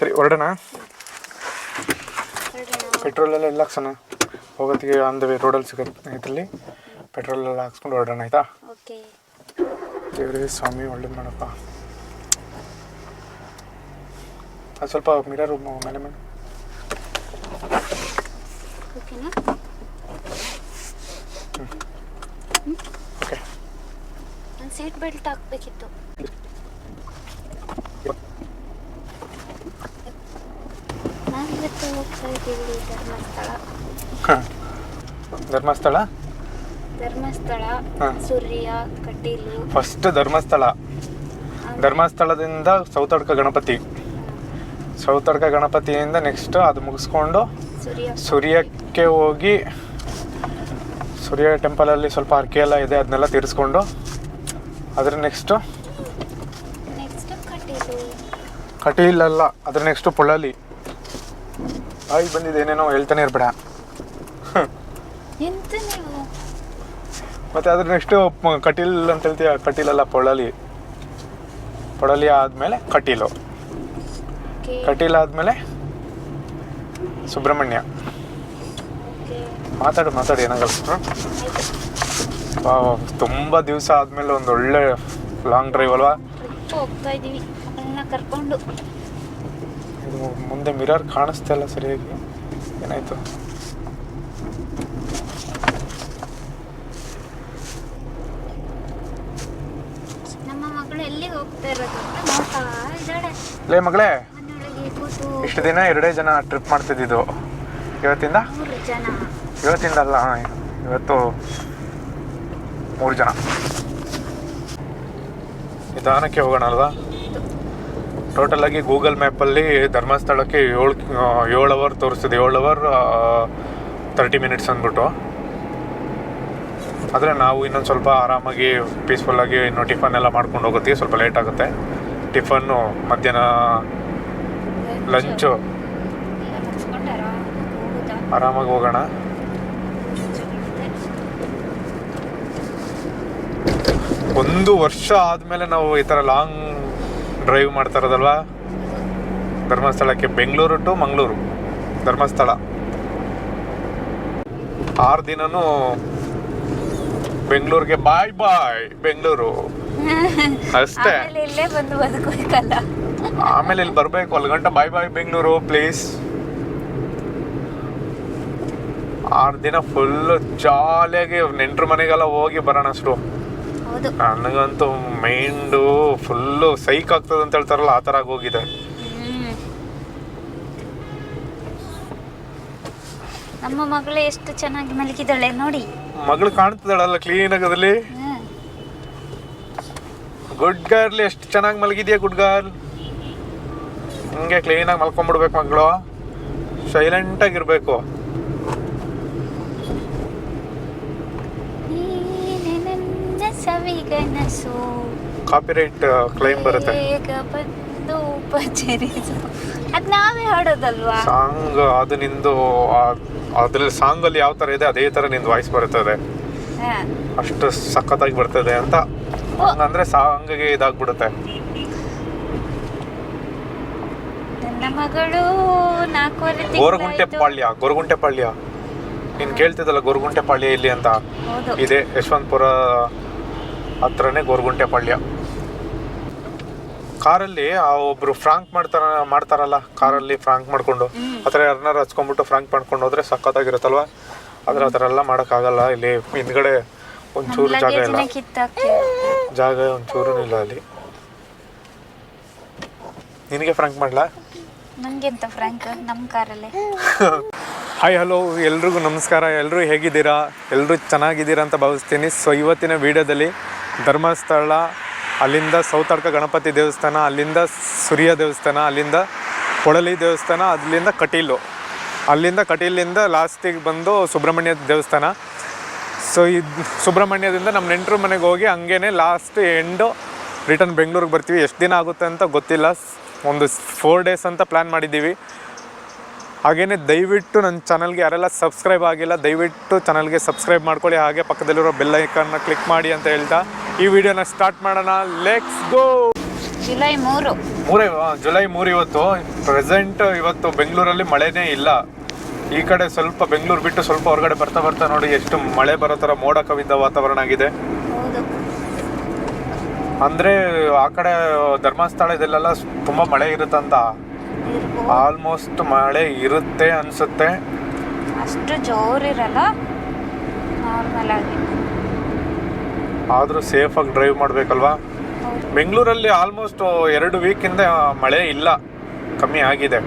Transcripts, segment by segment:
ಸರಿ ಹೊರಡೋಣ. ಪೆಟ್ರೋಲ್ ಪೆಟ್ರೋಲೆಲ್ಲ ಎಲ್ಲ ಹಾಕ್ಸೋಣ ಹೋಗೋತ್ತಿಗೆ ಆನ್ ದ ವೇ ರೋಡಲ್ಲಿ ಸಿಗುತ್ತೆ ಇದರಲ್ಲಿ. ಪೆಟ್ರೋಲ್ ಎಲ್ಲ ಹಾಕ್ಸ್ಕೊಂಡು ಹೊರಡೋಣ ಆಯಿತಾ? ದೇವರೇ ಸ್ವಾಮಿ ಒಳ್ಳೇದು ಮಾಡಪ್ಪ. ಅದು ಸ್ವಲ್ಪ ಮಿರರ್ ಮೇಲೆ ಮೇಲೆ ಮೇಡಮ್. ಓಕೆ. ಸೀಟ್ ಬೆಲ್ಟ್ ಹಾಕ್ಬೇಕಿತ್ತು ನಾವು ಧರ್ಮಸ್ಥಳ. ಹಾಂ. ಧರ್ಮಸ್ಥಳ? ಧರ್ಮಸ್ಥಳ ಹಾ. ಸೂರ್ಯ ಕಟೀಲು. ಫಸ್ಟ್ ಧರ್ಮಸ್ಥಳ. ಧರ್ಮಸ್ಥಳದಿಂದ ಸೌತಡ್ಕ ಗಣಪತಿ. ಸೌತಡ್ಕ ಗಣಪತಿಯಿಂದ ನೆಕ್ಸ್ಟ್ ಅದು ಮುಗಿಸ್ಕೊಂಡು ಸೂರ್ಯ. ಸೂರ್ಯಕ್ಕೆ ಹೋಗಿ ಸೂರ್ಯ ಟೆಂಪಲಲ್ಲಿ ಸ್ವಲ್ಪ ಅರ್ಕೆ ಎಲ್ಲ ಇದೆ ಅದನ್ನೆಲ್ಲ ತೀರಿಸ್ಕೊಂಡು ಅದ್ರ ನೆಕ್ಸ್ಟು ನೆಕ್ಸ್ಟ್ ಕಟೀಲು. ಕಟೀಲಲ್ಲ ಅದ್ರ ನೆಕ್ಸ್ಟು ಪೊಳ್ಳಲಿ ಆಯ್ ಬಂದಿದೆ ಏನೇನೋ ಹೇಳ್ತಾನೆ ಇರ್ಬೇಡ. ಎಂತ ನೀವು? ಮತ್ತು ಅದ್ರ ನೆಕ್ಸ್ಟ್ ಕಟೀಲ್ ಅಂತ ಹೇಳ್ತೀಯ ಕಟೀಲಲ್ಲ ಪೊಳಲಿ. ಪೊಳಲಿ ಆದಮೇಲೆ ಕಟೀಲು. ಕಟೀಲ್ ಆದಮೇಲೆ ಸುಬ್ರಹ್ಮಣ್ಯ. ಮಾತಾಡು ಮಾತಾಡು ಏನಾಗಲ್ಲ. ತುಂಬ ದಿವಸ ಆದಮೇಲೆ ಒಂದು ಒಳ್ಳೆ ಲಾಂಗ್ ಡ್ರೈವ್ ಅಲ್ವಾ ಹೋಗ್ತಾ ಇದ್ದೀವಿ ಕರ್ಕೊಂಡು. ಇದು ಮುಂದೆ ಮಿರರ್ ಕಾಣಿಸ್ತಾ ಇಲ್ಲ ಸರಿಯಾಗಿ. ಏನಾಯ್ತು? ಲೇ ಮಗಳೇ ಇಷ್ಟು ದಿನ ಎರಡೇ ಜನ ಟ್ರಿಪ್ ಮಾಡ್ತಿದ್ದಿದ್ದು. ಇವತ್ತಿಂದ? ಇವತ್ತಿಂದ ಅಲ್ಲ ಇವತ್ತು ಮೂರು ಜನ. ನಿಧಾನಕ್ಕೆ ಹೋಗೋಣ ಅಲ್ವಾ ಟೋಟಲ್ ಆಗಿ ಗೂಗಲ್ ಮ್ಯಾಪಲ್ಲಿ ಧರ್ಮಸ್ಥಳಕ್ಕೆ ಏಳು ಏಳು ಅವರ್ ತೋರಿಸ್ತಿದೆ. ಏಳು ಅವರ್ ತರ್ಟಿ ಮಿನಿಟ್ಸ್ ಅಂದ್ಬಿಟ್ಟು. ಆದರೆ ನಾವು ಇನ್ನೊಂದು ಸ್ವಲ್ಪ ಆರಾಮಾಗಿ ಪೀಸ್ಫುಲ್ಲಾಗಿ ಇನ್ನು ಟಿಫನ್ ಎಲ್ಲ ಮಾಡ್ಕೊಂಡು ಹೋಗುತ್ತೀವಿ ಸ್ವಲ್ಪ ಲೇಟ್ ಆಗುತ್ತೆ. ಟಿಫನ್ನು ಮಧ್ಯಾಹ್ನ ಲಂಚು ಆರಾಮಾಗಿ ಹೋಗೋಣ. ಒಂದು ವರ್ಷ ಆದಮೇಲೆ ನಾವು ಈ ಥರ ಲಾಂಗ್ ಡ್ರೈವ್ ಮಾಡ್ತಾ ಇರೋದಲ್ವಾ? ಧರ್ಮಸ್ಥಳಕ್ಕೆ ಬೆಂಗಳೂರು ಟು ಮಂಗಳೂರು. ಧರ್ಮಸ್ಥಳ. ಆರು ದಿನನೂ ಬೆಂಗಳೂರಿಗೆ ಬಾಯ್ ಬಾಯ್ ಬೆಂಗಳೂರು. ಅಷ್ಟೇ. ಆಮೇಲೆ ಇಲ್ಲೇ ಬರಬೇಕು ಅಲ್ಲಿ ಗಂಟೆ ಬಾಯ್ ಬಾಯ್ ಬೆಂಗಳೂರು ಪ್ಲೀಸ್. ಆರು ದಿನ ಫುಲ್ಲು ಜಾಲಿಯಾಗಿ ನೆಂಟ್ರ ಮನೆಗೆಲ್ಲ ಹೋಗಿ ಬರೋಣ ಅಷ್ಟು. ನನಗಂತೂ ಮೈಂಡು ಫುಲ್ಲು ಸೈಕ್ ಆಗ್ತದೆ ಅಂತ ಹೇಳ್ತಾರಲ್ಲ ಆ ಥರ ಆಗೋಗಿದೆ. ನಮ್ಮ ಮಗಳು ಎಷ್ಟು ಚೆನ್ನಾಗಿ ಮಲಗಿದಾಳೆ ನೋಡಿ. ಮಗಳು ಕಾಣ್ತಿದ್ದಾಳಲ್ಲ ಕ್ಲೀನ್ ಆಗದಲ್ಲಿ. ಗುಡ್ ಗರ್ಲ್ ಎಷ್ಟು ಚೆನ್ನಾಗಿ ಮಲಗಿದ್ಯಾ ಗುಡ್ ಗರ್ಲ್ ಹಂಗೆ ಕ್ಲೀನಾಗಿ ಮಲ್ಕೊಂಡ್ಬಿಡ್ಬೇಕು ಮಗಳು. ಸೈಲೆಂಟಾಗಿರ್ಬೇಕು ನೀನೆ ನನ್ನ ಸವಿಗನಸು ಕಾಪಿರೈಟ್ ಕ್ಲೈಮ್ ಬರುತ್ತೆ. ಈಗ ಬಂದು ಉಪಚರಿಸು ಅದ್ ನಾವೇ ಹಾಡೋದಲ್ವಾ? ಸಾಂಗ್ ಅದು ನಿಂದು ಅದ್ರಲ್ಲಿ ಸಾಂಗಲ್ಲಿ ಯಾವ ತರ ಇದೆ ಅದೇ ತರ ನಿಂದು ವಾಯ್ಸ್ ಬರ್ತದೆ. ಹಾ. ಅಷ್ಟು ಸಖತ್ತಾಗಿ ಬರ್ತದೆ ಅಂತ ಹಂಗಂದ್ರೆ ಸಾಂಗ್ಗೆ ಇದಾಗ್ಬಿಡುತ್ತೆ. ನನ್ನ ಮಗಳು ನಾಲ್ಕೂವರೆ ಗೋರಗುಂಟೆ. ಪಾಳ್ಯ ಗೋರಗುಂಟೆ ಪಾಳ್ಯ. ನೀನ್ ಕೇಳ್ತಿದ್ದಲ್ಲ ಗೋರಗುಂಟೆ ಪಾಳ್ಯ ಇಲ್ಲಿ ಅಂತ? ಇದೆ ಯಶವಂತಪುರ ಹತ್ರನೇ ಗೋರ್ಗುಂಟೆಪಾಳ್ಯ ಕಾರಲ್ಲಿ ಆ ಒಬ್ರು ಫ್ರಾಂಕ್ ಮಾಡ್ತಾರ ಮಾಡ್ತಾರಲ್ಲ ಕಾರಲ್ಲಿ ಫ್ರಾಂಕ್ ಮಾಡ್ಕೊಂಡು. ಆ ಥರ ಯಾರನ್ನಾರು ಹಚ್ಕೊಂಡ್ಬಿಟ್ಟು ಫ್ರಾಂಕ್ ಮಾಡ್ಕೊಂಡು ಹೋದ್ರೆ ಸಖತ್ತಾಗಿರುತ್ತಲ್ವಾ? ಆದ್ರೆ ಆ ಥರ ಎಲ್ಲ ಮಾಡೋಕ್ಕಾಗಲ್ಲ ಇಲ್ಲಿ ಹಿಂದ್ಗಡೆ ಒಂಚೂರು ಜಾಗ ಇಲ್ಲ. ಜಾಗ ಒಂಚೂರು ಇಲ್ಲ ಅಲ್ಲಿ. ನಿನಗೆ ಫ್ರಾಂಕ್ ಮಾಡ್ಲಾ? ನಂಗೆಂತ ಫ್ರಾಂಕ್ ನಮ್ಮ ಕಾರಲ್ಲಿ. ಹಾಯ್ ಹಲೋ ಎಲ್ರಿಗೂ ನಮಸ್ಕಾರ. ಎಲ್ಲರೂ ಹೇಗಿದ್ದೀರಾ? ಎಲ್ಲರೂ ಚೆನ್ನಾಗಿದ್ದೀರಾ ಅಂತ ಭಾವಿಸ್ತೀನಿ. ಸೊ ಇವತ್ತಿನ ವಿಡಿಯೋದಲ್ಲಿ ಧರ್ಮಸ್ಥಳ, ಅಲ್ಲಿಂದ ಸೌತಡ್ಕ ಗಣಪತಿ ದೇವಸ್ಥಾನ, ಅಲ್ಲಿಂದ ಸೂರ್ಯ ದೇವಸ್ಥಾನ, ಅಲ್ಲಿಂದ ಕೊಳಲಿ ದೇವಸ್ಥಾನ, ಅಲ್ಲಿಂದ ಕಟೀಲು ಅಲ್ಲಿಂದ ಕಟೀಲಿಂದ ಲಾಸ್ಟಿಗೆ ಬಂದು ಸುಬ್ರಹ್ಮಣ್ಯ ದೇವಸ್ಥಾನ. ಸೊ ಇದು ಸುಬ್ರಹ್ಮಣ್ಯದಿಂದ ನಮ್ಮ ನೆಂಟರು ಮನೆಗೆ ಹೋಗಿ ಹಂಗೇ ಲಾಸ್ಟ್ ಎಂಡು ರಿಟರ್ನ್ ಬೆಂಗಳೂರಿಗೆ ಬರ್ತೀವಿ. ಎಷ್ಟು ದಿನ ಆಗುತ್ತೆ ಅಂತ ಗೊತ್ತಿಲ್ಲ. ಒಂದು ಫೋರ್ ಡೇಸ್ ಅಂತ ಪ್ಲ್ಯಾನ್ ಮಾಡಿದ್ದೀವಿ. ಹಾಗೇ ದಯವಿಟ್ಟು ನನ್ನ ಚಾನಲ್ಗೆ ಯಾರೆಲ್ಲ ಸಬ್ಸ್ಕ್ರೈಬ್ ಆಗಿಲ್ಲ, ದಯವಿಟ್ಟು ಚಾನಲ್ಗೆ ಸಬ್ಸ್ಕ್ರೈಬ್ ಮಾಡ್ಕೊಳ್ಳಿ. ಹಾಗೆ ಪಕ್ಕದಲ್ಲಿರೋ ಬೆಲ್ ಐಕಾನ್ನ ಕ್ಲಿಕ್ ಮಾಡಿ ಅಂತ ಹೇಳ್ತಾ ಈ ವಿಡಿಯೋನ ಸ್ಟಾರ್ಟ್ ಮಾಡೋಣ. ಲೆಟ್ಸ್ ಗೋ ಜುಲೈ ಮೂರು. ಮೂರೇ ಜುಲೈ ಮೂರು ಇವತ್ತು. ಪ್ರೆಸೆಂಟ್ ಇವತ್ತು ಬೆಂಗಳೂರಲ್ಲಿ ಮಳೆನೇ ಇಲ್ಲ. ಈ ಕಡೆ ಸ್ವಲ್ಪ ಬೆಂಗಳೂರು ಬಿಟ್ಟು ಸ್ವಲ್ಪ ಹೊರಗಡೆ ಬರ್ತಾ ಬರ್ತಾ ನೋಡಿ ಎಷ್ಟು ಮಳೆ ಬರೋ ಥರ ಮೋಡ ಕವಿದ ವಾತಾವರಣ ಆಗಿದೆ. ಅಂದ್ರೆ ಆ ಕಡೆ ಧರ್ಮಸ್ಥಳ ಇದೆಲ್ಲ ತುಂಬಾ ಮಳೆ ಇರುತ್ತಂತ. ಆಲ್ಮೋಸ್ಟ್ ಮಳೆ ಇರುತ್ತೆ ಅನ್ಸುತ್ತೆ. ಅಷ್ಟು ಜೋರಿರಲ್ಲ. ನಾರ್ಮಲ್ ಆಗಿ. ಆದ್ರೂ ಸೇಫಾಗಿ ಡ್ರೈವ್ ಮಾಡಬೇಕಲ್ವಾ? ಬೆಂಗಳೂರಲ್ಲಿ ಆಲ್ಮೋಸ್ಟ್ ಎರಡು ವೀಕಿಂದ ಮಳೆ ಇಲ್ಲ ಕಮ್ಮಿ ಆಗಿದೆ.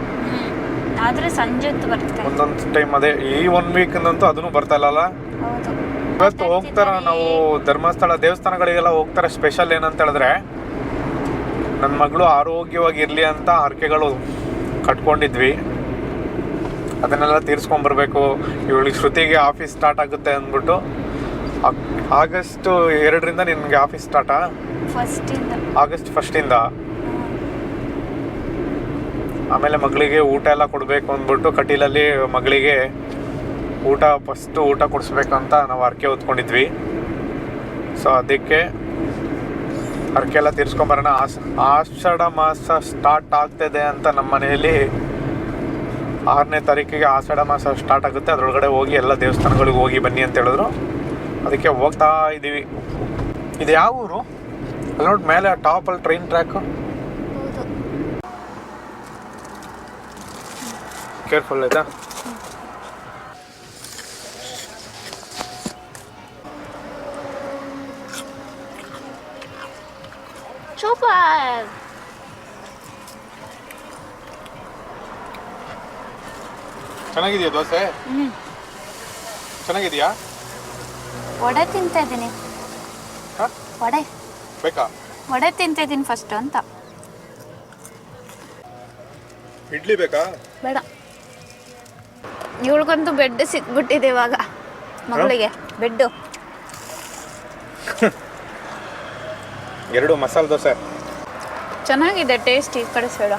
ಆದರೆ ಸಂಜೆ ಹೊತ್ತು ಒಂದೊಂದು ಟೈಮ್ ಅದೇ ಈ ಒನ್ ವೀಕಿಂದಂತೂ ಅದನ್ನು ಬರ್ತಾ ಇಲ್ಲಲ್ಲ ಹೌದು. ಇವತ್ತು ಹೋಗ್ತಾರ ನಾವು ಧರ್ಮಸ್ಥಳ ದೇವಸ್ಥಾನಗಳಿಗೆಲ್ಲ ಹೋಗ್ತಾರೆ ಸ್ಪೆಷಲ್ ಏನಂತ ಹೇಳಿದ್ರೆ ನನ್ನ ಮಗಳು ಆರೋಗ್ಯವಾಗಿರಲಿ ಅಂತ ಹರಕೆಗಳು ಕಟ್ಕೊಂಡಿದ್ವಿ. ಅದನ್ನೆಲ್ಲ ತೀರಿಸ್ಕೊಂಬರ್ಬೇಕು ಇವಳಿಗೆ ಶ್ರುತಿಗೆ ಆಫೀಸ್ ಸ್ಟಾರ್ಟ್ ಆಗುತ್ತೆ ಅಂದ್ಬಿಟ್ಟು ಆಗಸ್ಟ್ ಎರಡರಿಂದ ನಿಮಗೆ ಆಫೀಸ್ ಸ್ಟಾರ್ಟಾ? ಫಸ್ಟ್ ಇಂದ ಆಗಸ್ಟ್ ಫಸ್ಟಿಂದ? ಆಮೇಲೆ ಮಗಳಿಗೆ ಊಟ ಎಲ್ಲ ಕೊಡಬೇಕು ಅಂದ್ಬಿಟ್ಟು ಕಟೀಲಲ್ಲಿ ಮಗಳಿಗೆ ಊಟ ಫಸ್ಟ್ ಊಟ ಕೊಡಿಸ್ಬೇಕು ಅಂತ ನಾವು ಹರಕೆ ಹೊತ್ಕೊಂಡಿದ್ವಿ. ಸೊ ಅದಕ್ಕೆ ಹರಕೆ ಎಲ್ಲ ತೀರ್ಸ್ಕೊಂಬರೋಣ ಆಸ್ ಆಷಾಢ ಮಾಸ ಸ್ಟಾರ್ಟ್ ಆಗ್ತಿದೆ ಅಂತ ನಮ್ಮ ಮನೆಯಲ್ಲಿ ಆರನೇ ತಾರೀಕಿಗೆ ಆಷಾಢ ಮಾಸ ಸ್ಟಾರ್ಟ್ ಆಗುತ್ತೆ. ಅದರೊಳಗಡೆ ಹೋಗಿ ಎಲ್ಲ ದೇವಸ್ಥಾನಗಳಿಗೆ ಹೋಗಿ ಬನ್ನಿ ಅಂತ ಹೇಳಿದ್ರು. ಅದಕ್ಕೆ ಹೋಗ್ತಾ ಇದ್ದೀವಿ. ಇದು ಯಾವ ಊರು? ಅಲ್ಲಿ ನೋಡಿ ಮೇಲೆ ಟಾಪಲ್ಲಿ ಟ್ರೈನ್ ಟ್ರ್ಯಾಕು ಹೌದು ಕೇರ್ಫುಲ್ ಆಯ್ತಾ? ಸೂಪರ್ ಚೆನ್ನಾಗಿದೆಯಾ ದೋಸೆ? ಹ್ಮ್. ಚೆನ್ನಾಗಿದೆಯಾ? ವಡೆ ತಿಂತಾ ಇದ್ದೀನಿ. ಹಾ? ವಡೆ. ಬೇಕಾ? ವಡೆ ತಿಂತಾ ಇದ್ದೀನಿ ಫಸ್ಟ್ ಅಂತ. ಇಡ್ಲಿ ಬೇಕಾ? ಬೇಡ. ಇವಳಿಗಂತೂ ಬೆಡ್ ಸಿಕ್ಬಿಟ್ಟಿದೆ ಇವಾಗ ಮಗಳಿಗೆ. ಬೆಡ್ಡು. ಎರಡು ಮಸಾಲೆ ದೋಸೆ. ಚೆನ್ನಾಗಿದೆ ಟೇಸ್ಟ್ ಈ ಕಡೆ ಸೈಡ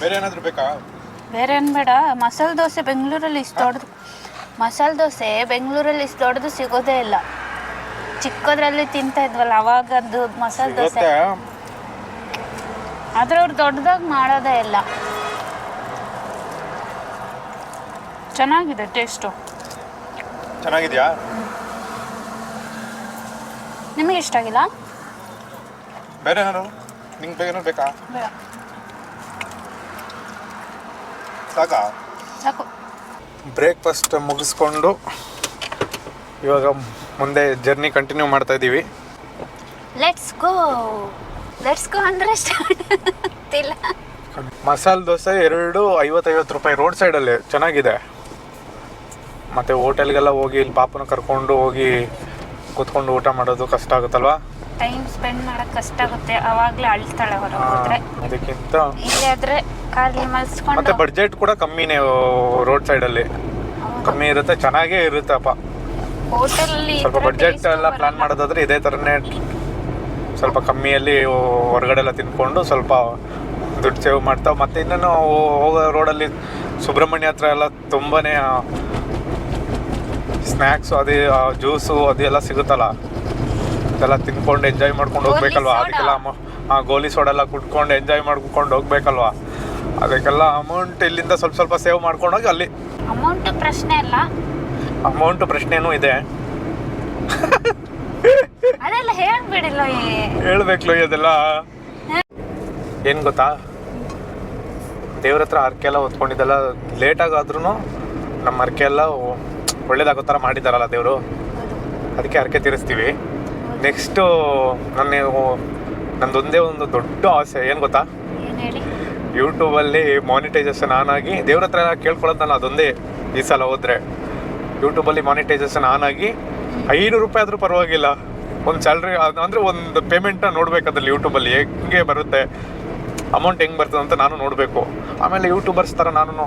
ಬೇರೆ ಏನಾದರೂ ಬೇಕಾ? ಬೇರೆ ಏನು ಬೇಡ ಮಸಾಲ ದೋಸೆ ಬೆಂಗಳೂರಲ್ಲಿ ಇಷ್ಟು ದೊಡ್ಡದು. ಮಸಾಲೆ ದೋಸೆ ಬೆಂಗಳೂರಲ್ಲಿ ಇಷ್ಟು ದೊಡ್ಡದು ಸಿಗೋದೇ ಇಲ್ಲ. ಚಿಕ್ಕದ್ರಲ್ಲಿ ತಿಂತಾ ಇದ್ವಲ್ಲ ಅದು ಮಸಾಲೆ ದೋಸೆ. ಆದ್ರೆ ಅವ್ರು ದೊಡ್ಡದಾಗಿ ಮಾಡೋದೇ ಇಲ್ಲ. ಚೆನ್ನಾಗಿದೆ ಟೇಸ್ಟು ಚೆನ್ನಾಗಿದೆಯಾ? ನಿಮಗೆ ಇಷ್ಟ ಆಗಿಲ್ಲ? ಬೇರೆ ಏನಾದ್ರು ನಿಂಗೆ ಬೇಗ ಬೇಕಾ? ಬೇಡ. ಸಾಕಾ? ಸಾಕು. ಬ್ರೇಕ್ಫಾಸ್ಟ್ ಮುಗಿಸ್ಕೊಂಡು ಇವಾಗ ಮುಂದೆ ಜರ್ನಿ ಕಂಟಿನ್ಯೂ ಮಾಡ್ತಾ ಇದ್ದೀವಿ ಲೆಟ್ಸ್ ಗೋ ಲೆಟ್ಸ್ ಗೋ ಅಂದ್ರೆ ಮಸಾಲೆ ದೋಸೆ ಎರಡು ಐವತ್ತೈವತ್ತು ರೂಪಾಯಿ ರೋಡ್ ಸೈಡಲ್ಲಿ ಚೆನ್ನಾಗಿದೆ. ಮತ್ತು ಹೋಟೆಲ್ಗೆಲ್ಲ ಹೋಗಿ ಇಲ್ಲಿ ಪಾಪನ ಕರ್ಕೊಂಡು ಹೋಗಿ ಕೂತ್ಕೊಂಡು ಊಟ ಮಾಡೋದು ಕಷ್ಟ ಆಗುತ್ತಲ್ವಾ? ಟೈಮ್ ಸ್ಪೆಂಡ್ ಮಾಡಕ್ ಕಷ್ಟ ಆಗುತ್ತೆ. ಅವಾಗ್ಲೇ ಅಳ್ತಾಳೆ ಹೊರಗೆ ಹೋದ್ರೆ. ಅದಕ್ಕಿಂತ ಇಲ್ಲಿ ಆದ್ರೆ ಮಲ್ಸ್ಕೊಂಡು ಮತ್ತೆ ಬಡ್ಜೆಟ್ ಕೂಡ ಕಮ್ಮಿನೇ ರೋಡ್ ಸೈಡಲ್ಲಿ ಕಮ್ಮಿ ಇರುತ್ತೆ ಚೆನ್ನಾಗೇ ಇರುತ್ತಪ್ಪ ಹೋಟೆಲಲ್ಲಿ ಸ್ವಲ್ಪ ಬಡ್ಜೆಟ್ ಎಲ್ಲ ಪ್ಲಾನ್ ಮಾಡೋದಾದ್ರೆ ಇದೇ ಥರನೇ ಸ್ವಲ್ಪ ಕಮ್ಮಿಯಲ್ಲಿ ಹೊರಗಡೆ ಎಲ್ಲ ತಿನ್ಕೊಂಡು ಸ್ವಲ್ಪ ದುಡ್ಡು ಸೇವ್ ಮಾಡ್ತಾ ಮತ್ತೆ ಇನ್ನೇನು ಹೋಗೋ ರೋಡಲ್ಲಿ ಸುಬ್ರಹ್ಮಣ್ಯ ಹತ್ರ ಎಲ್ಲ ತುಂಬಾನೇ ಸ್ನ್ಯಾಕ್ಸು ಅದೇ ಜ್ಯೂಸು ಅದೆಲ್ಲ ಸಿಗುತ್ತಲ್ಲ. ಅದೆಲ್ಲ ತಿನ್ಕೊಂಡು ಎಂಜಾಯ್ ಮಾಡ್ಕೊಂಡು ಹೋಗ್ಬೇಕಲ್ವಾ? ಅದಕ್ಕೆಲ್ಲ ಅಮ ಆ ಗೋಲಿ ಸೋಡೆಲ್ಲ ಕುಟ್ಕೊಂಡು ಕುಡ್ಕೊಂಡು ಎಂಜಾಯ್ ಮಾಡ್ಕೊಂಡು ಹೋಗ್ಬೇಕಲ್ವಾ? ಅದಕ್ಕೆಲ್ಲ ಅಮೌಂಟ್ ಇಲ್ಲಿಂದ ಸ್ವಲ್ಪ ಸ್ವಲ್ಪ ಸೇವ್ ಮಾಡ್ಕೊಂಡೋಗಿ ಅಲ್ಲಿ. ಅಮೌಂಟ್ ಪ್ರಶ್ನೆ ಇಲ್ಲ ಅಮೌಂಟ್ ಪ್ರಶ್ನೆನೂ ಇದೆ. ಅದೆಲ್ಲ ಹೇಳ್ಬಿಡಿಲ್ಲ ಹೇಳ್ಬೇಕ್ಲು ಅದೆಲ್ಲ. ಏನ್ ಗೊತ್ತಾ? ದೇವ್ರ ಹತ್ರ ಹರಕೆ ಎಲ್ಲ ಹೊತ್ಕೊಂಡಿದ್ದೆಲ್ಲ ಲೇಟಾಗಿ ಆದ್ರೂ ನಮ್ಮ ಹರಕೆ ಎಲ್ಲ ಒಳ್ಳೇದಾಗೋ ಥರ ಮಾಡಿದ್ದಾರಲ್ಲ ದೇವರು. ಅದಕ್ಕೆ ಹರಕೆ ತೀರಿಸ್ತೀವಿ. ನೆಕ್ಸ್ಟು ನನ್ನ ನಂದೊಂದೇ ಒಂದು ದೊಡ್ಡ ಆಸೆ ಏನು ಗೊತ್ತಾ? ಯೂಟ್ಯೂಬಲ್ಲಿ ಮಾನಿಟೈಸೇಷನ್ ಆನ್ ಆಗಿ ದೇವ್ರ ಹತ್ರ ಕೇಳ್ಕೊಳ್ಳೋದಲ್ಲ ಅದೊಂದೇ ಈ ಸಲ ಹೋದ್ರೆ. ಯೂಟ್ಯೂಬಲ್ಲಿ ಮಾನಿಟೈಸೇಷನ್ ಆನ್ ಆಗಿ ಐನೂರು ರೂಪಾಯಿ ಆದರೂ ಪರವಾಗಿಲ್ಲ. ಒಂದು ಸ್ಯಾಲ್ರಿ ಅಂದರೆ ಒಂದು ಪೇಮೆಂಟ್ನ ನೋಡ್ಬೇಕು ಅದರಲ್ಲಿ ಯೂಟ್ಯೂಬಲ್ಲಿ ಹೆಂಗೆ ಬರುತ್ತೆ ಅಮೌಂಟ್ ಹೆಂಗೆ ಬರ್ತದೆ ಅಂತ ನಾನು ನೋಡಬೇಕು. ಆಮೇಲೆ ಯೂಟ್ಯೂಬರ್ಸ್ ಥರ ನಾನು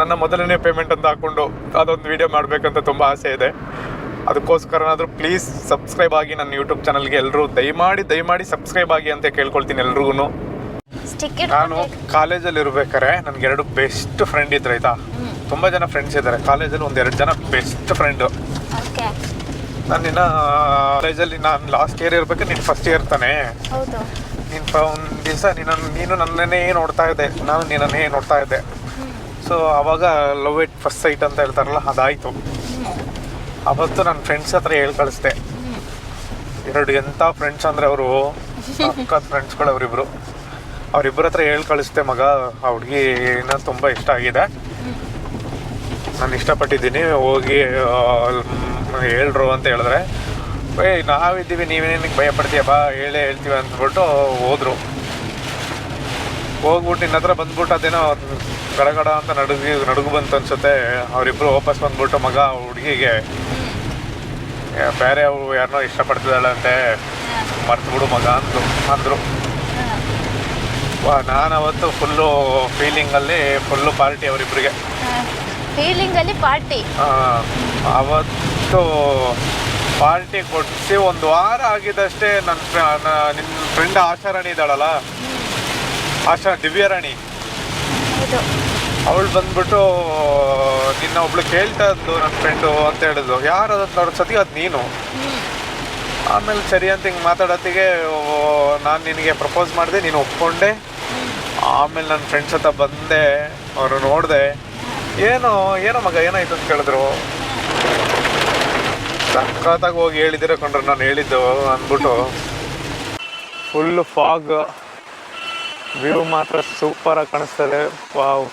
ನನ್ನ ಮೊದಲನೇ ಪೇಮೆಂಟ್ ಅಂತ ಹಾಕ್ಕೊಂಡು ಅದೊಂದು ವಿಡಿಯೋ ಮಾಡಬೇಕಂತ ತುಂಬ ಆಸೆ ಇದೆ. ಅದಕ್ಕೋಸ್ಕರನಾದರೂ ಪ್ಲೀಸ್ ಸಬ್ಸ್ಕ್ರೈಬ್ ಆಗಿ ನನ್ನ ಯೂಟ್ಯೂಬ್ ಚಾನಲ್ಗೆ ಎಲ್ಲರೂ ದಯಮಾಡಿ ದಯಮಾಡಿ ಸಬ್ಸ್ಕ್ರೈಬ್ ಆಗಿ ಅಂತ ಕೇಳ್ಕೊಳ್ತೀನಿ ಎಲ್ರಿಗೂ ನಾನು ಕಾಲೇಜಲ್ಲಿ ಇರ್ಬೇಕಾರೆ ನನಗೆ ಎರಡು ಬೆಸ್ಟ್ ಫ್ರೆಂಡ್ ಇದ್ರು ಆಯ್ತಾ? ತುಂಬ ಜನ ಫ್ರೆಂಡ್ಸ್ ಇದ್ದಾರೆ. ಕಾಲೇಜಲ್ಲಿ ಒಂದು ಎರಡು ಜನ ಬೆಸ್ಟ್ ಫ್ರೆಂಡು ನಾನು ನಿನ್ನ ಕಾಲೇಜಲ್ಲಿ ನಾನು ಲಾಸ್ಟ್ ಇಯರ್ ಇರ್ಬೇಕು ನೀನು ಫಸ್ಟ್ ಇಯರ್ ತಾನೆ. ನೀನು ಒಂದು ದಿವಸ ನೀನು ನೀನು ನನ್ನನ್ನೇ ನೋಡ್ತಾ ಇದ್ದೆ. ನಾನು ನಿನ್ನನ್ನೇ ನೋಡ್ತಾ ಇದ್ದೆ. ಸೊ ಅವಾಗ ಲವ್ ಇಟ್ ಫಸ್ಟ್ ಸೈಟ್ ಅಂತ ಹೇಳ್ತಾರಲ್ಲ ಅದಾಯಿತು. ಅವತ್ತು ನನ್ನ ಫ್ರೆಂಡ್ಸ್ ಹತ್ರ ಹೇಳಿ ಕಳಿಸ್ದೆ. ಎರಡು ಎಂಥ ಫ್ರೆಂಡ್ಸ್ ಅಂದರೆ ಅವರು ಅಕ್ಕದ ಫ್ರೆಂಡ್ಸ್ಗಳು ಅವರಿಬ್ಬರು ಅವರಿಬ್ಬರ ಹತ್ರ ಹೇಳಿ ಕಳಿಸ್ದೆ, ಮಗ, ಆ ಹುಡುಗಿನ ತುಂಬ ಇಷ್ಟ ಆಗಿದೆ. ನಾನು ಇಷ್ಟಪಟ್ಟಿದ್ದೀನಿ, ಹೋಗಿ ಹೇಳ್ರು ಅಂತ ಹೇಳಿದ್ರೆ, ಏಯ್, ನಾವಿದ್ದೀವಿ, ನೀವೇನಕ್ಕೆ ಭಯ ಪಡ್ತೀಯ, ಬಾ, ಹೇಳೇ ಹೇಳ್ತೀವಿ ಅಂದ್ಬಿಟ್ಟು ಹೋದ್ರು. ಹೋಗ್ಬಿಟ್ಟು ನಿನ್ನ ಹತ್ರ ಬಂದ್ಬಿಟ್ಟು ಅದೇನೋ ಗಡಗಡ ಅಂತ ನಡುಗಿ, ನಡುಗು ಬಂತು ಅನ್ಸುತ್ತೆ ಅವರಿಬ್ರು ವಾಪಸ್ ಬಂದ್ಬಿಟ್ಟು ಮಗ ಹುಡುಗಿಗೆ ಬೇರೆ ಅವರು ಯಾರನ್ನೋ ಇಷ್ಟಪಡ್ತಿದ್ದಾಳಂತೆ ಮರ್ತು ಬಿಡು ಮಗ ಅಂದ್ರು ಅಂದರು. ನಾನು ಅವತ್ತು ಫುಲ್ಲು ಫೀಲಿಂಗಲ್ಲಿ ಫುಲ್ಲು ಪಾರ್ಟಿ ಅವರಿಬ್ಬರಿಗೆ ಫೀಲಿಂಗಲ್ಲಿ ಪಾರ್ಟಿ ಅವತ್ತು ಪಾರ್ಟಿ ಕೊಡಿಸಿ ಒಂದು ವಾರ ಆಗಿದ್ದಷ್ಟೇ ನನ್ನ ನಿಮ್ಮ ಫ್ರೆಂಡ್ ಆಶಾರಾಣಿ ಇದ್ದಾಳಲ್ಲ? ಆಶಾ ದಿವ್ಯಾರಾಣಿ. ಅವಳು ಬಂದ್ಬಿಟ್ಟು, ನಿನ್ನ ಒಬ್ಳು ಕೇಳ್ತಾ ಇದ್ದು ನನ್ನ ಫ್ರೆಂಡು ಅಂತ ಹೇಳಿದ್ಲು. ಯಾರು ಅದನ್ನ ನೋಡೋ ಸತಿ ಅದು ನೀನು. ಆಮೇಲೆ ಸರಿ ಅಂತ ಹಿಂಗೆ ಮಾತಾಡೋತ್ತಿಗೆ ನಾನು ನಿನಗೆ ಪ್ರಪೋಸ್ ಮಾಡಿದೆ, ನೀನು ಒಪ್ಕೊಂಡೆ. ಆಮೇಲೆ ನನ್ನ ಫ್ರೆಂಡ್ಸ್ ಹತ್ರ ಬಂದೆ ಅವರು ನೋಡಿದೆ. ಏನು, ಏನೋ ಮಗ, ಏನಾಯ್ತು ಅಂತ ಕೇಳಿದ್ರು. ಸಖತ್ತಾಗಿ ಹೋಗಿ ಹೇಳಿದಿರ ಕೊಂಡ್ರೆ ನಾನು ಹೇಳಿದ್ದು ಅಂದ್ಬಿಟ್ಟು. ಫುಲ್ ಫಾಗ್ ವ್ಯೂ ಮಾತ್ರ ಸೂಪರಾಗಿ ಕಾಣಿಸ್ತದೆ ವಾವ್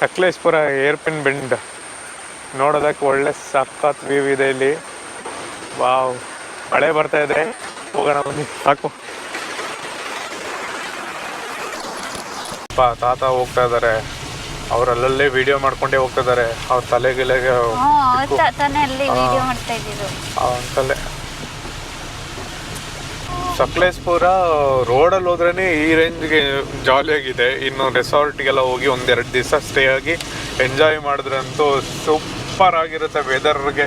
ಸಕಲೇಶ್ಪುರ ಏರ್ಪಿನ್ ಬೆಂಡ್. ನೋಡೋದಕ್ಕೆ ಒಳ್ಳೆ ಸಖತ್ ವ್ಯೂ ಇದೆ ಇಲ್ಲಿ. ವಾವ್. ಮಳೆ ಬರ್ತಾ ಇದೆ. ಹೋಗೋಣ ಬನ್ನಿ. ಸಾಕು. ತಾತ ಹೋಗ್ತಾ ಇದ್ದಾರೆ ಅವರಲ್ಲೇ ವಿಡಿಯೋ ಮಾಡ್ಕೊಂಡೇ ಹೋಗ್ತಾ ಇದ್ದಾರೆ ಅವ್ರ ತಲೆಗಿಲೆಗೆ ಗಿಲೆಗೆ ಅವ್ರ ತಾನೇ ಅಲ್ಲಿ ವಿಡಿಯೋ ಮಾಡ್ತಾ ಇದ್ದಿದ್ದು ಅಂತಲ್ಲೇ ಸಕಲೇಶ್ಪುರ ರೋಡಲ್ಲಿ ಹೋದ್ರೇ ಈ ರೇಂಜ್ಗೆ ಜಾಲಿಯಾಗಿದೆ. ಇನ್ನು ರೆಸಾರ್ಟ್ಗೆಲ್ಲ ಹೋಗಿ ಒಂದೆರಡು ದಿವಸ ಸ್ಟೇ ಆಗಿ ಎಂಜಾಯ್ ಮಾಡಿದ್ರಂತೂ ಸೂಪರ್ ಆಗಿರುತ್ತೆ ವೆದರ್ಗೆ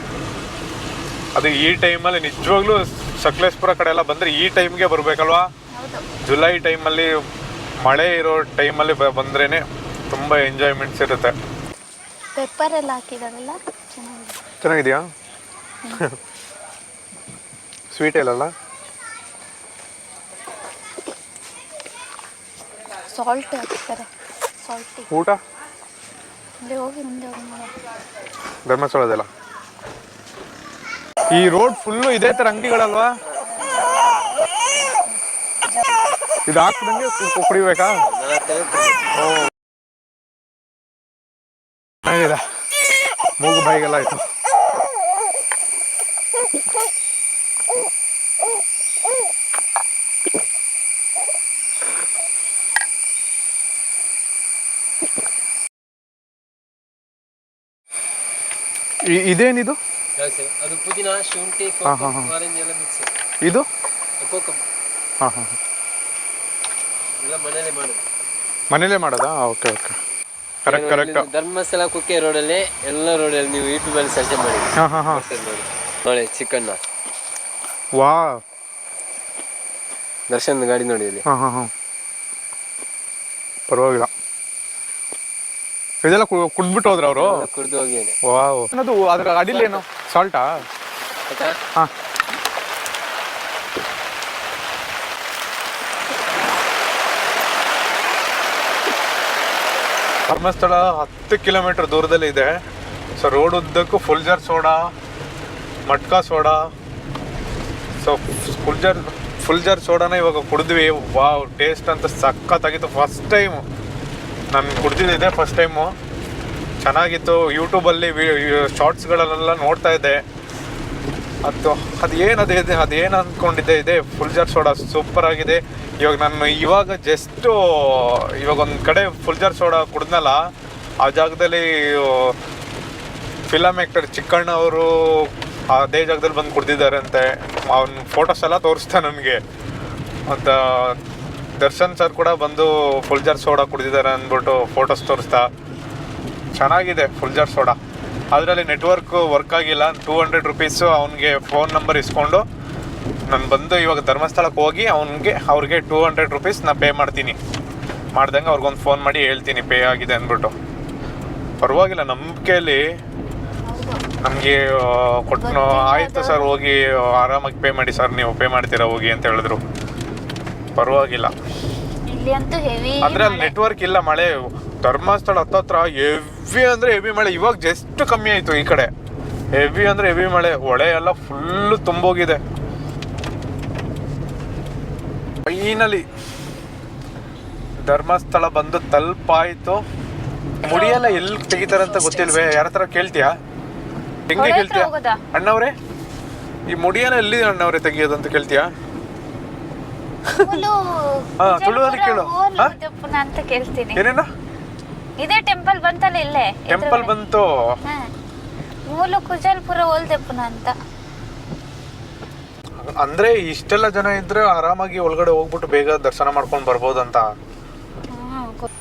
ಅದು ಈ ಟೈಮಲ್ಲಿ ನಿಜವಾಗ್ಲೂ ಸಕಲೇಶ್ಪುರ ಕಡೆ ಎಲ್ಲ ಬಂದರೆ ಈ ಟೈಮ್ಗೆ ಬರಬೇಕಲ್ವಾ? ಜುಲೈ ಟೈಮಲ್ಲಿ ಮಳೆ ಇರೋ ಟೈಮಲ್ಲಿ ಬಂದ್ರೇ ತುಂಬ ಎಂಜಾಯ್ಮೆಂಟ್ಸ್ ಇರುತ್ತೆ. ಪೆಪ್ಪರ್ ಎಲ್ಲ ಹಾಕಿದಾರಲ್ಲ ಚೆನ್ನಾಗಿದೆ. ಚೆನ್ನಾಗಿದೆಯಾ? ಸ್ವೀಟ್ ಇಲ್ಲಲ್ಲ ಸಾಲ್ಟ್ ಹಾಕ್ತಾರೆ. ಸಾಲ್ಟಿ ಊಟ? ಅಲ್ಲಿ ಹೋಗಿ ಮುಂದೆ ಹೋಗಿ ಧರ್ಮಸ್ಥಳದಲ್ಲ. ಈ ರೋಡ್ ಫುಲ್ಲು ಇದೇ ತರ ಅಂಗಡಿಗಳಲ್ವಾ? ಇದು ಹಾಕ್ದಂಗೆ ಕುಡಿಬೇಕಾ? ಮೂಗು ಬಾಯಿಗೆಲ್ಲ ಆಯ್ತು. ಇದೇನಿದು? ದೋಸೆ ಅದು ಪುದೀನ ಶುಂಠಿ. ಆರೆಂಜ್ ಎಲ್ಲ ಮಿಕ್ಸ್ ಇದು? ಕೋಕಮ್ ಹಾಂ ಹಾಂ ಎಲ್ಲ ಮನೇಲೆ ಮಾಡೋದು. ಮನೇಲೆ ಮಾಡೋದಾ? Okay okay. Correct correct Dharmasthala Kukke ರೋಡಲ್ಲಿ ಎಲ್ಲ ರೋಡಲ್ಲಿ ನೀವು ಯೂಟ್ಯೂಬ್ ಅಲ್ಲಿ ಸರ್ಚ್ ಮಾಡಿ. ಹಾಂ ಹಾಂ ಹಾಂ. ನೋಡಿ ನೋಡಿ ಚಿಕನ್ನ ವಾ ದರ್ಶನ್ ಗಾಡಿ ನೋಡಿ ಇಲ್ಲಿ. ಹಾಂ ಹಾಂ ಹಾಂ. ಪರವಾಗಿಲ್ಲ. ಇದೆಲ್ಲ ಕು- ಕುಡ್ದ್ಬಿಟ್ಟು ಹೋದ್ರ ಅವರು. ಕುಡ್ದು ಹೋಗಿದೆ ವಾವ್. ಅನ್ನೋದು ಅದ್ರ ಅಡಿಲೇನು ಸಾಲ್ಟಾ ಹಾಂ. ಧರ್ಮಸ್ಥಳ ಹತ್ತು ಕಿಲೋಮೀಟರ್ ದೂರದಲ್ಲಿ ಇದೆ. ಸೊ ರೋಡ್ ಉದ್ದಕ್ಕೂ full jar soda matka soda so full full jar full jar ಸೋಡಾನ ಇವಾಗ ಕುಡಿದ್ವಿ. ವಾವ್ ಟೇಸ್ಟ್ ಅಂತ ಸಖತ್ತಾಗಿತ್ತು. ಫಸ್ಟ್ ಟೈಮು ನಾನು ಕುಡ್ದಿದ್ದೆ ಫಸ್ಟ್ ಟೈಮು ಚೆನ್ನಾಗಿತ್ತು. ಯೂಟ್ಯೂಬಲ್ಲಿ ಶಾರ್ಟ್ಸ್ಗಳಲ್ಲೆಲ್ಲ ನೋಡ್ತಾ ಇದ್ದೆ. ಅದು ಅದು ಏನು, ಅದೇ ಇದೆ ಅದೇನು ಅಂದ್ಕೊಂಡಿದ್ದೆ ಇದೆ. ಫುಲ್ ಜಾರ್ ಸೋಡಾ ಸೂಪರ್ ಆಗಿದೆ. ಇವಾಗ ನಾನು, ಇವಾಗ ಜಸ್ಟು ಇವಾಗ ಒಂದು ಕಡೆ ಫುಲ್ ಜಾರ್ ಸೋಡಾ ಕುಡ್ದನಲ್ಲ, ಆ ಜಾಗದಲ್ಲಿ ಫಿಲಮ್ ಆ್ಯಕ್ಟರ್ ಚಿಕ್ಕಣ್ಣ ಅವರು ಅದೇ ಜಾಗದಲ್ಲಿ ಬಂದು ಕುಡ್ದಿದ್ದಾರೆ ಅಂತೆ. ಅವ್ನ ಫೋಟೋಸ್ ಎಲ್ಲ ತೋರಿಸ್ತಾ ನನಗೆ. ಮತ್ತು ದರ್ಶನ್ ಸರ್ ಕೂಡ ಬಂದು ಫುಲ್ ಜರ್ ಸೋಡಾ ಕುಡಿದಿದ್ದಾರೆ ಅಂದ್ಬಿಟ್ಟು ಫೋಟೋಸ್ ತೋರಿಸ್ತಾ. ಚೆನ್ನಾಗಿದೆ ಫುಲ್ ಜರ್ ಸೋಡಾ. ಅದರಲ್ಲಿ ನೆಟ್ವರ್ಕ್ ವರ್ಕ್ ಆಗಿಲ್ಲ. ಟೂ ಹಂಡ್ರೆಡ್ ರುಪೀಸು ಅವನಿಗೆ ಫೋನ್ ನಂಬರ್ ಇಸ್ಕೊಂಡು ನಾನು ಬಂದು ಇವಾಗ ಧರ್ಮಸ್ಥಳಕ್ಕೆ ಹೋಗಿ ಅವನಿಗೆ ಅವ್ರಿಗೆ ಟೂ ಹಂಡ್ರೆಡ್ ರುಪೀಸ್ ನಾನು ಪೇ ಮಾಡ್ತೀನಿ. ಮಾಡ್ದಂಗೆ ಅವ್ರಿಗೊಂದು ಫೋನ್ ಮಾಡಿ ಹೇಳ್ತೀನಿ ಪೇ ಆಗಿದೆ ಅಂದ್ಬಿಟ್ಟು. ಪರವಾಗಿಲ್ಲ ನಂಬಿಕೆಯಲ್ಲಿ ನಮಗೆ ಕೊಟ್ಟು ಆಯಿತು ಸರ್ ಹೋಗಿ ಆರಾಮಾಗಿ ಪೇ ಮಾಡಿ ಸರ್ ನೀವು ಪೇ ಮಾಡ್ತೀರಾ ಹೋಗಿ ಅಂತ ಹೇಳಿದ್ರು. ಪರವಾಗಿಲ್ಲ. ಇಲ್ಲಿ ಅಂತೂ ಹೆವಿ ಅಂದ್ರೆ ಅಲ್ಲಿ ನೆಟ್ವರ್ಕ್ ಇಲ್ಲ ಮಳೆ. ಧರ್ಮಸ್ಥಳ ಹತ್ತತ್ರ ಹೆವಿ ಅಂದ್ರೆ ಹೆವಿ ಮಳೆ. ಇವಾಗ ಜಸ್ಟ್ ಕಮ್ಮಿ ಆಯ್ತು ಈ ಕಡೆ. ಹೆವಿ ಅಂದ್ರೆ ಹೆವಿ ಮಳೆ. ಹೊಳೆ ಎಲ್ಲ ಫುಲ್ ತುಂಬೋಗಿದೆ. ಫೈನಲಿ ಧರ್ಮಸ್ಥಳ ಬಂದು ತಲುಪಾಯ್ತು. ಮುಡಿಯೆಲ್ಲ ಎಲ್ಲಿ ಅಂತ ಗೊತ್ತಿಲ್ವೇ? ಯಾರ ಹತ್ರ ಕೇಳ್ತೀಯಾ? ಹೆಂಗೆ ಕೇಳ್ತೀಯಾ? ಅಣ್ಣವ್ರೆ? ಈ ಮುಡಿಯನ್ನ ಎಲ್ಲಿ ಅಣ್ಣವ್ರೆ ತೆಗಿಯೋದಂತ ಕೇಳ್ತೀಯಾ? ಹಾ, ತುಳುವಲ್ಲಿ ಕೇಳು. ಹಾ? ಅಂತ ಕೇಳ್ತೀನಿ. ಏನೇನು? ಇದೇ ಟೆಂಪಲ್ ಬಂತಲ್ಲ ಇಲ್ಲೇ ಟೆಂಪಲ್ ಬಂತು. ಹಾ. ಮೂಲು ಕುಜಲ್ಪುರ ಓಲ್ದೆಪ್ಪನ ಅಂತ. ಅಂದ್ರೆ ಇಷ್ಟೆಲ್ಲ ಜನ ಇದ್ರೆ ಆರಾಮಾಗಿ ಒಳಗಡೆ ಹೋಗ್ಬಿಟ್ಟು ಬೇಗ ದರ್ಶನ ಮಾಡ್ಕೊಂಡು ಬರ್ಬೋದಂತ? ಗೊ-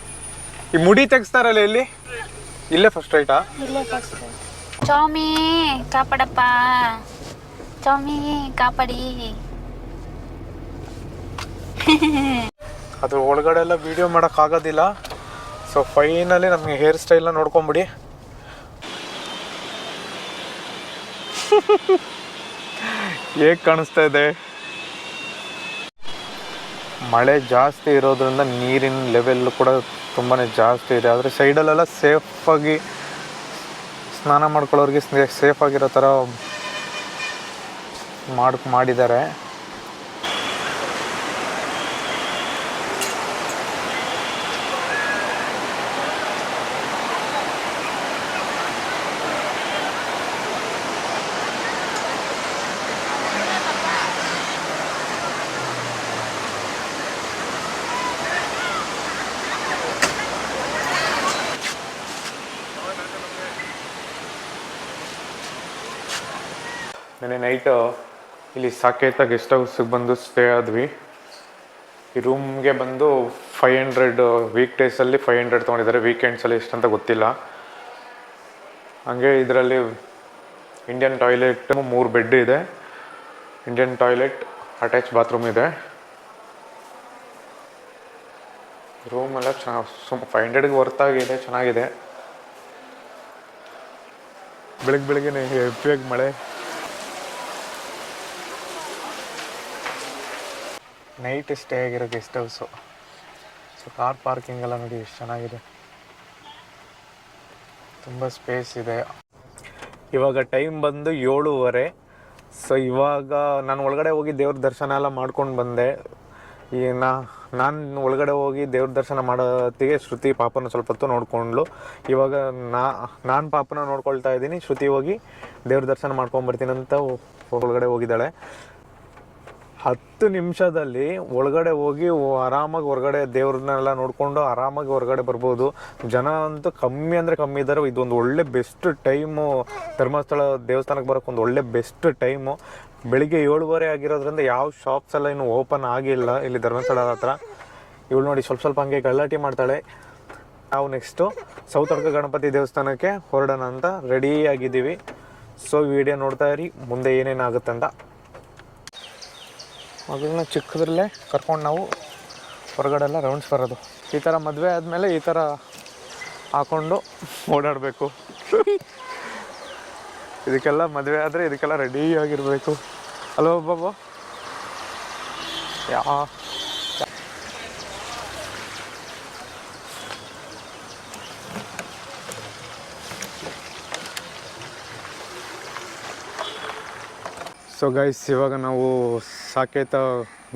ಈ ಮುಡಿ ತೆಗಿಸ್ತಾರಲ್ಲ ಇಲ್ಲಿ? ಇಲ್ಲೇ ಫಸ್ಟ್ ರೈಟಾ ಇಲ್ಲೇ ಸ್ವಾಮಿ ಕಾಪಾಡಪ್ಪ. ಸ್ವಾಮಿ ಕಾಪಾಡಿ. ಅದು ಒಳಗಡೆ ಎಲ್ಲ ವಿಡಿಯೋ ಮಾಡಕ್ ಆಗೋದಿಲ್ಲ. ಸೊ ಫೈನಲಿ ನಮಗೆ ಹೇರ್ ಸ್ಟೈಲ್ನ ನೋಡ್ಕೊಂಬಿಡಿ. ಹೇಗೆ ಕಾಣಿಸ್ತಾ ಇದೆ? ಮಳೆ ಜಾಸ್ತಿ ಇರೋದ್ರಿಂದ ನೀರಿನ ಲೆವೆಲ್ ಕೂಡ ತುಂಬಾ ಜಾಸ್ತಿ ಇದೆ. ಆದರೆ ಸೈಡಲ್ಲೆಲ್ಲ ಸೇಫಾಗಿ ಸ್ನಾನ ಮಾಡ್ಕೊಳ್ಳೋರಿಗೆ ಸೇಫ್ ಆಗಿರೋ ಥರ ಮಾಡ್ ಮಾಡಿದ್ದಾರೆ. ನೈಟು ಇಲ್ಲಿ ಸಾಕೇತ ಗೆಸ್ಟ್ ಹೌಸಿಗೆ ಬಂದು ಸ್ಟೇ ಆದ್ವಿ. ಈ ರೂಮ್ಗೆ ಬಂದು ಫೈವ್ ಹಂಡ್ರೆಡ್ ವೀಕ್ ಡೇಸಲ್ಲಿ ಫೈವ್ ಹಂಡ್ರೆಡ್ ತೊಗೊಂಡಿದ್ದಾರೆ. ವೀಕೆಂಡ್ಸಲ್ಲಿ ಎಷ್ಟಂತ ಗೊತ್ತಿಲ್ಲ. ಹಾಗೆ ಇದರಲ್ಲಿ ಇಂಡಿಯನ್ ಟಾಯ್ಲೆಟ್ ಮೂರು ಬೆಡ್ ಇದೆ. ಇಂಡಿಯನ್ ಟಾಯ್ಲೆಟ್ ಅಟ್ಯಾಚ್ ಬಾತ್ರೂಮ್ ಇದೆ. ರೂಮ್ ಎಲ್ಲ ಚೆನ್ನಾಗಿ ಸುಮ್ ಫೈವ್ ಹಂಡ್ರೆಡ್ಗೆ ವರ್ತಾಗಿದೆ ಚೆನ್ನಾಗಿದೆ. ಬೆಳಗ್ಗೆ ಬೆಳಗ್ಗೆ ಹೆವಿಯಾಗಿ ಮಳೆ. ನೈಟ್ ಸ್ಟೇ ಆಗಿರೋ guest house so car parking ಎಲ್ಲ ನೋಡಿ ಎಷ್ಟು ಚೆನ್ನಾಗಿದೆ. ತುಂಬ ಸ್ಪೇಸ್ ಇದೆ. ಇವಾಗ ಟೈಮ್ ಬಂದು ಏಳುವರೆ. ಸೊ ಇವಾಗ ನಾನು ಒಳಗಡೆ ಹೋಗಿ ದೇವ್ರ ದರ್ಶನ ಎಲ್ಲ ಮಾಡ್ಕೊಂಡು ಬಂದೆ. ಈ ನಾ, ನಾನು ಒಳಗಡೆ ಹೋಗಿ ದೇವ್ರ ದರ್ಶನ ಮಾಡೋತ್ತಿಗೆ ಶ್ರುತಿ ಪಾಪನ ಸ್ವಲ್ಪ ಹೊತ್ತು ನೋಡ್ಕೊಂಡ್ಲು. ಇವಾಗ ನಾ, ನಾನು ಪಾಪನ ನೋಡ್ಕೊಳ್ತಾ ಇದ್ದೀನಿ. ಶ್ರುತಿ ಹೋಗಿ ದೇವ್ರ ದರ್ಶನ ಮಾಡ್ಕೊಂಬರ್ತೀನಿ ಅಂತ ಒಳಗಡೆ ಹೋಗಿದ್ದಾಳೆ. ಹತ್ತು ನಿಮಿಷದಲ್ಲಿ ಒಳಗಡೆ ಹೋಗಿ ಆರಾಮಾಗಿ ಹೊರಗಡೆ ದೇವ್ರನ್ನೆಲ್ಲ ನೋಡಿಕೊಂಡು ಆರಾಮಾಗಿ ಹೊರಗಡೆ ಬರ್ಬೋದು. ಜನ ಅಂತೂ ಕಮ್ಮಿ ಅಂದರೆ ಕಮ್ಮಿ ಇದ್ದಾರೆ ಇದೊಂದು ಒಳ್ಳೆ ಬೆಸ್ಟ್ ಟೈಮು ಧರ್ಮಸ್ಥಳ ದೇವಸ್ಥಾನಕ್ಕೆ ಬರೋಕ್ಕೆ ಒಂದು ಒಳ್ಳೆ ಬೆಸ್ಟ್ ಟೈಮು ಬೆಳಿಗ್ಗೆ ಏಳುವರೆ ಆಗಿರೋದ್ರಿಂದ ಯಾವ ಶಾಪ್ಸ್ ಎಲ್ಲ ಇನ್ನೂ ಓಪನ್ ಆಗಿಲ್ಲ ಇಲ್ಲಿ ಧರ್ಮಸ್ಥಳದ ಹತ್ರ. ಇವಳು ನೋಡಿ ಸ್ವಲ್ಪ ಸ್ವಲ್ಪ ಹಂಗೆ ಗಲಾಟೆ ಮಾಡ್ತಾಳೆ. ನಾವು ನೆಕ್ಸ್ಟು ಸೌತಡ್ಕ ಗಣಪತಿ ದೇವಸ್ಥಾನಕ್ಕೆ ಹೊರಡೋಣ ಅಂತ ರೆಡಿ ಆಗಿದ್ದೀವಿ. ಸೊ ವಿಡಿಯೋ ನೋಡ್ತಾ ಇರಿ. ಮುಂದೆ ಏನೇನಾಗುತ್ತಂತ ಮಗಳನ್ನ ಚಿಕ್ಕದ್ರಲ್ಲೇ ಕರ್ಕೊಂಡು ನಾವು ಹೊರಗಡೆ ಎಲ್ಲ ರೌಂಡ್ಸ್ ಬರೋದು. ಈ ಥರ ಮದುವೆ ಆದಮೇಲೆ ಈ ಥರ ಹಾಕ್ಕೊಂಡು ಓಡಾಡಬೇಕು. ಇದಕ್ಕೆಲ್ಲ ಮದುವೆ ಆದರೆ ಇದಕ್ಕೆಲ್ಲ ರೆಡಿ ಆಗಿರಬೇಕು. ಅಲ್ವಾ ಬಾಬು ಯಾ ಸೊ ಗೈಸ್ ಇವಾಗ ನಾವು ಸಾಕೇತ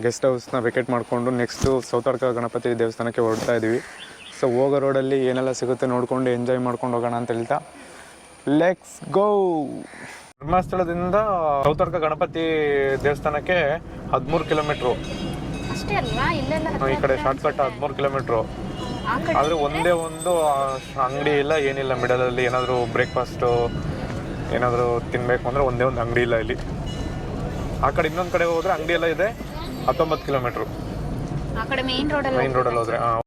ಗೆಸ್ಟ್ ಹೌಸ್ನ ವೆಕೇಟ್ ಮಾಡಿಕೊಂಡು ನೆಕ್ಸ್ಟು ಸೌತಾರ್ಕ ಗಣಪತಿ ದೇವಸ್ಥಾನಕ್ಕೆ ಹೊರಡ್ತಾ ಇದ್ದೀವಿ ಸೊ ಹೋಗೋ ರೋಡಲ್ಲಿ ಏನೆಲ್ಲ ಸಿಗುತ್ತೆ ನೋಡಿಕೊಂಡು ಎಂಜಾಯ್ ಮಾಡ್ಕೊಂಡು ಹೋಗೋಣ ಅಂತ ಹೇಳ್ತಾ. ಲೆಟ್ಸ್ ಗೋ ಧರ್ಮಸ್ಥಳದಿಂದ ಸೌತಾಡ್ಕ ಗಣಪತಿ ದೇವಸ್ಥಾನಕ್ಕೆ ಹದಿಮೂರು ಕಿಲೋಮೀಟ್ರು. ಈ ಕಡೆ ಶಾರ್ಟ್ ಕಟ್ ಹದಿಮೂರು ಕಿಲೋಮೀಟ್ರು. ಆದರೆ ಒಂದೇ ಒಂದು ಅಂಗಡಿ ಇಲ್ಲ ಏನಿಲ್ಲ ಮಿಡಲಲ್ಲಿ ಏನಾದರೂ ಬ್ರೇಕ್ಫಾಸ್ಟು ಏನಾದರೂ ತಿನ್ನಬೇಕು ಅಂದರೆ ಒಂದೇ ಒಂದು ಅಂಗಡಿ ಇಲ್ಲ ಇಲ್ಲಿ. ಆ ಕಡೆ ಇನ್ನೊಂದು ಕಡೆ ಹೋದ್ರೆ ಅಂಗಡಿ ಎಲ್ಲ ಇದೆ. ಹತ್ತೊಂಬತ್ತು ಕಿಲೋಮೀಟ್ರು. ಆ ಕಡೆ ಮೇನ್ ರೋಡ್ ಮೈನ್ ರೋಡಲ್ಲಿ ಹೋದರೆ